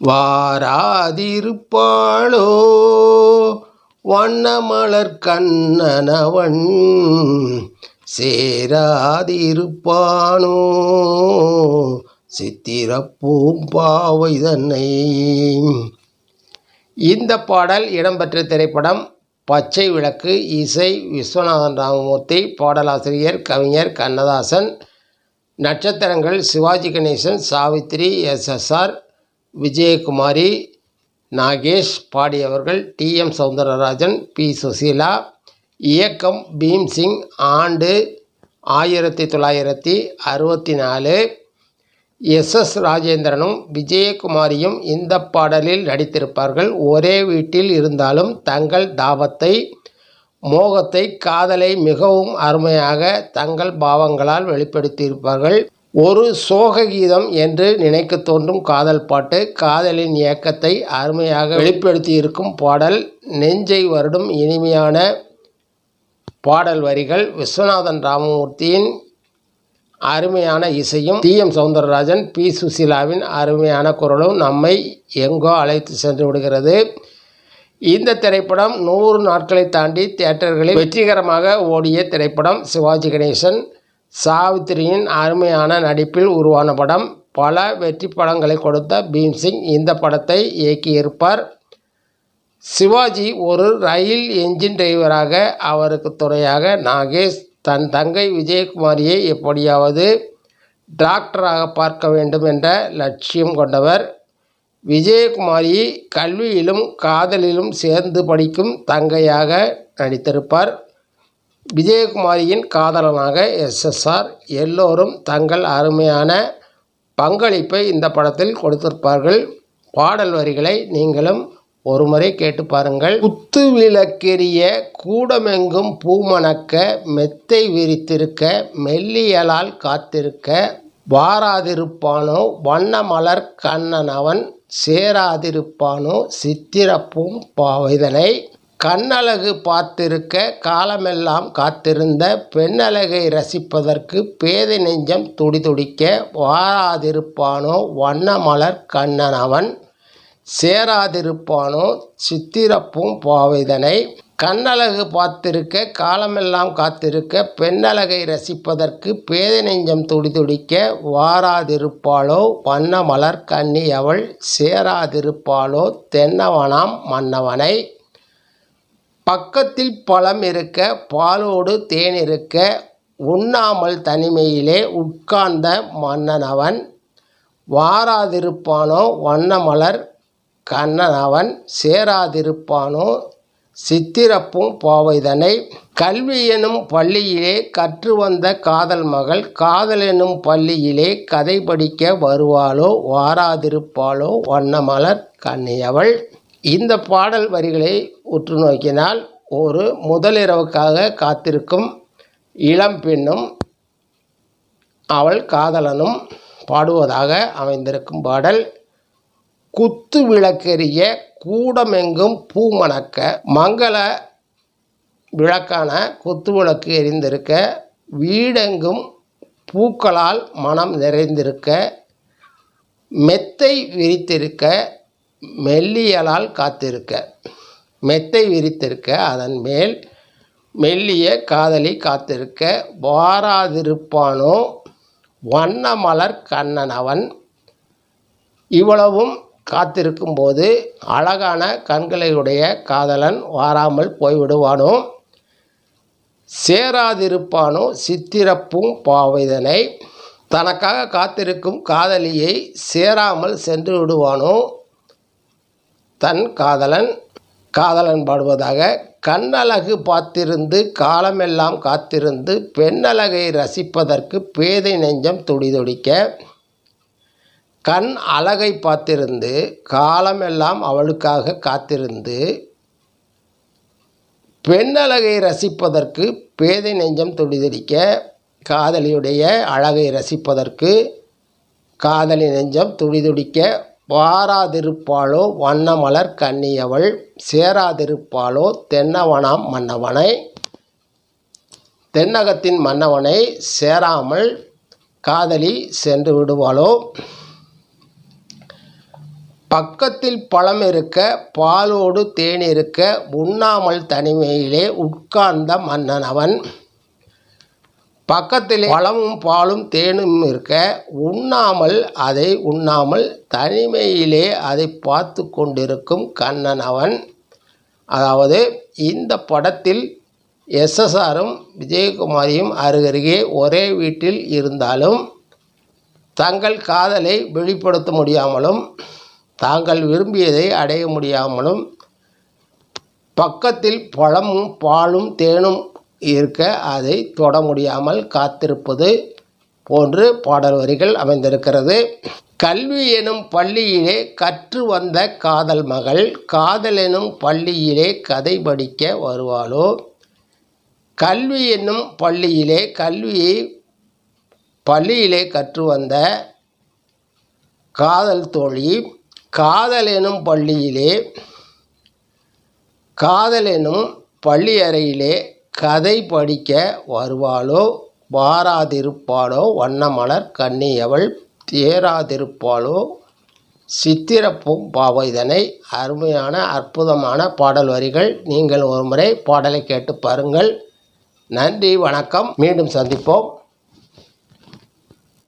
வாராதிருப்பாளோ? வண்ணமலர் கண்ணனவன் சேராதிருப்பானோ? சித்திரப்பூம் பாவை தன்னை. இந்த பாடல் இடம்பெற்ற திரைப்படம் பச்சை விளக்கு இசை விஸ்வநாதன் ராமமூர்த்தி பாடலாசிரியர் கவிஞர் கண்ணதாசன் நட்சத்திரங்கள் Sivaji Ganesan Savitri SSR Vijayakumari Nagesh பாடியவர்கள் T. M. Soundararajan P. Susheela இயக்கம் பீம்சிங் ஆண்டு ஆயிரத்தி தொள்ளாயிரத்தி அறுபத்தி நாலு. எஸ். எஸ். ராஜேந்திரனும் விஜயகுமாரியும் இந்த பாடலில் நடித்திருப்பார்கள். ஒரே வீட்டில் இருந்தாலும் தங்கள் தாபத்தை மோகத்தை காதலை மிகவும் அருமையாக தங்கள் பாவங்களால் வெளிப்படுத்தியிருப்பார்கள். ஒரு சோக கீதம் என்று நினைக்க தோன்றும் காதல் பாட்டு. காதலின் இயக்கத்தை அருமையாக வெளிப்படுத்தியிருக்கும் பாடல். நெஞ்சை வருடும் இனிமையான பாடல் வரிகள். விஸ்வநாதன் ராமமூர்த்தியின் அருமையான இசையும் டி. எம். சௌந்தரராஜன் பி. சுசீலாவின் அருமையான குரலும் நம்மை எங்கோ அழைத்து சென்று விடுகிறது. இந்த திரைப்படம் நூறு நாட்களை தாண்டி தியேட்டர்களில் வெற்றிகரமாக ஓடிய திரைப்படம். சிவாஜி கணேசன் சாவித்திரியின் அருமையான நடிப்பில் உருவான படம். பல வெற்றி படங்களை கொடுத்த பீம்சிங் இந்த படத்தை இயக்கியிருப்பார். சிவாஜி ஒரு ரயில் என்ஜின் டிரைவராக அவருக்கு துணையாக நாகேஷ் தன் தங்கை விஜயகுமாரியை எப்படியாவது டாக்டராக பார்க்க வேண்டும் என்ற லட்சியம் கொண்டவர். விஜயகுமாரி கல்வியிலும் காதலிலும் சேர்ந்து படிக்கும் தங்கையாக நடித்திருப்பார். விஜயகுமாரியின் காதலனாக எஸ்எஸ்ஆர் எல்லோரும் தங்கள் அருமையான பங்களிப்பை இந்த படத்தில் கொடுத்திருப்பார்கள். பாடல் வரிகளை நீங்களும் ஒருமுறை கேட்டு பாருங்கள். குத்து விளக்கெரிய கூடமெங்கும் பூமணக்க மெத்தை விரித்திருக்க மெல்லியலால் காத்திருக்க வாராதிருப்பானோ வண்ண மலர் கண்ணன் அவன் சேராதிருப்பானோ சித்திரப்பும் பாவைதனை கண்ணழகு பார்த்திருக்க காலமெல்லாம் காத்திருந்த பெண்ணழகை ரசிப்பதற்கு பேதை நெஞ்சம் துடிதுடிக்க வாராதிருப்பானோ வண்ணமலர் கண்ணனவன்? கண்ணன் அவன் சேராதிருப்பானோ சித்திரப்பும் பாவைதனை? கண்ணழகு பார்த்திருக்க காலமெல்லாம் காத்திருக்க பெண்ணழகை ரசிப்பதற்கு பேதை நெஞ்சம் துடிதுடிக்க வாராதிருப்பாளோ வண்ணமலர் கண்ணி அவள் சேராதிருப்பாளோ தென்னவனாம் மன்னவனை? பக்கத்தில் பழம் இருக்க பாலோடு தேன் இருக்க உண்ணாமல் தனிமையிலே உட்கார்ந்த மன்னனவன் வாராதிருப்பானோ வண்ணமலர் கண்ணனவன் சேராதிருப்பானோ சித்திரப்பும் பாவைதனை. கல்வி எனும் பள்ளியிலே கற்று வந்த காதல் மகள் காதல் எனும் பள்ளியிலே கதை படிக்க வருவாளோ வாராதிருப்பாளோ வண்ணமலர் கண்ணியவள் இந்த பாடல் வரிகளை உற்று நோக்கினால் ஒரு முதலிரவுக்காக காத்திருக்கும் இளம் பெண்ணும் அவள் காதலனும் பாடுவதாக அமைந்திருக்கும் பாடல். குத்து விளக்கெறிய கூடமெங்கும் பூமணக்க மங்கள விளக்கான குத்து விளக்கு எரிந்திருக்க வீடெங்கும் பூக்களால் மனம் நிறைந்திருக்க மெத்தை விரித்திருக்க மெல்லியலால் காத்திருக்க. மெத்தை விரித்திருக்க அதன் மேல் மெல்லிய காதலி காத்திருக்க வாராதிருப்பானோ? வண்ண மலர் கண்ணன் அவன் இவ்வளவும் காத்திருக்கும் போது அழகான கண்களையுடைய காதலன் வாராமல் போய்விடுவானோ? சேராதிருப்பானோ சித்திரப்பும் பாவைதனை. தனக்காக காத்திருக்கும் காதலியை சேராமல் சென்று விடுவானோ? தன் காதலன் காதலன் பாடுவதாக கண்ணழகு பார்த்திருந்து காலமெல்லாம் காத்திருந்து பெண்ணழகை ரசிப்பதற்கு பேதை நெஞ்சம் துடிதுடிக்க கண் அழகை பார்த்திருந்து காலமெல்லாம் அவளுக்காக காத்திருந்து பெண்ணழகை ரசிப்பதற்கு பேதை நெஞ்சம் துடிதுடிக்க காதலியுடைய அழகை ரசிப்பதற்கு காதலி நெஞ்சம் துடிதுடிக்க வாராதிருப்பாளோ வண்ணமலர் கண்ணியவள் சேராதிருப்பாளோ தென்னவனாம் மன்னவனை. தென்னகத்தின் மன்னவனை சேராமல் காதலி சென்று விடுவாளோ. பக்கத்தில் பழம் இருக்க பாலோடு தேன் இருக்க உண்ணாமல் தனிமையிலே உட்கார்ந்த மன்னன் அவன். பக்கத்திலே பழமும் பாலும் தேனும் இருக்க உண்ணாமல் அதை உண்ணாமல் தனிமையிலே அதை பார்த்து கொண்டிருக்கும் கண்ணன் அவன். அதாவது இந்த படத்தில் எஸ்எஸ்ஆரும் விஜயகுமாரியும் அருகருகே ஒரே வீட்டில் இருந்தாலும் தங்கள் காதலை வெளிப்படுத்த முடியாமலும் தாங்கள் விரும்பியதை அடைய முடியாமலும் பக்கத்தில் பழமும் பாலும் தேனும் இருக்க அதை தொட முடியாமல் காத்திருப்பது போன்று பாடல் வரிகள் அமைந்திருக்கிறது. கல்வி எனும் பள்ளியிலே கற்று வந்த காதல் மகள் காதல் எனும் பள்ளியிலே கதை படிக்க வருவாளோ? கல்வி என்னும் பள்ளியிலே கல்வியை பள்ளியிலே கற்று வந்த காதல் தோழி காதல் எனும் பள்ளியிலே காதல் எனும் பள்ளி அறையிலே கதை படிக்க வருவாளோ? வாராதிருப்பாளோ? வண்ணமலர் கண்ணியவள் தேராதிருப்பாளோ? சித்திரப்பும் பாவோ இதனை அருமையான அற்புதமான பாடல் வரிகள். நீங்கள் ஒரு முறை பாடலை கேட்டு பாருங்கள். நன்றி வணக்கம். மீண்டும் சந்திப்போம்.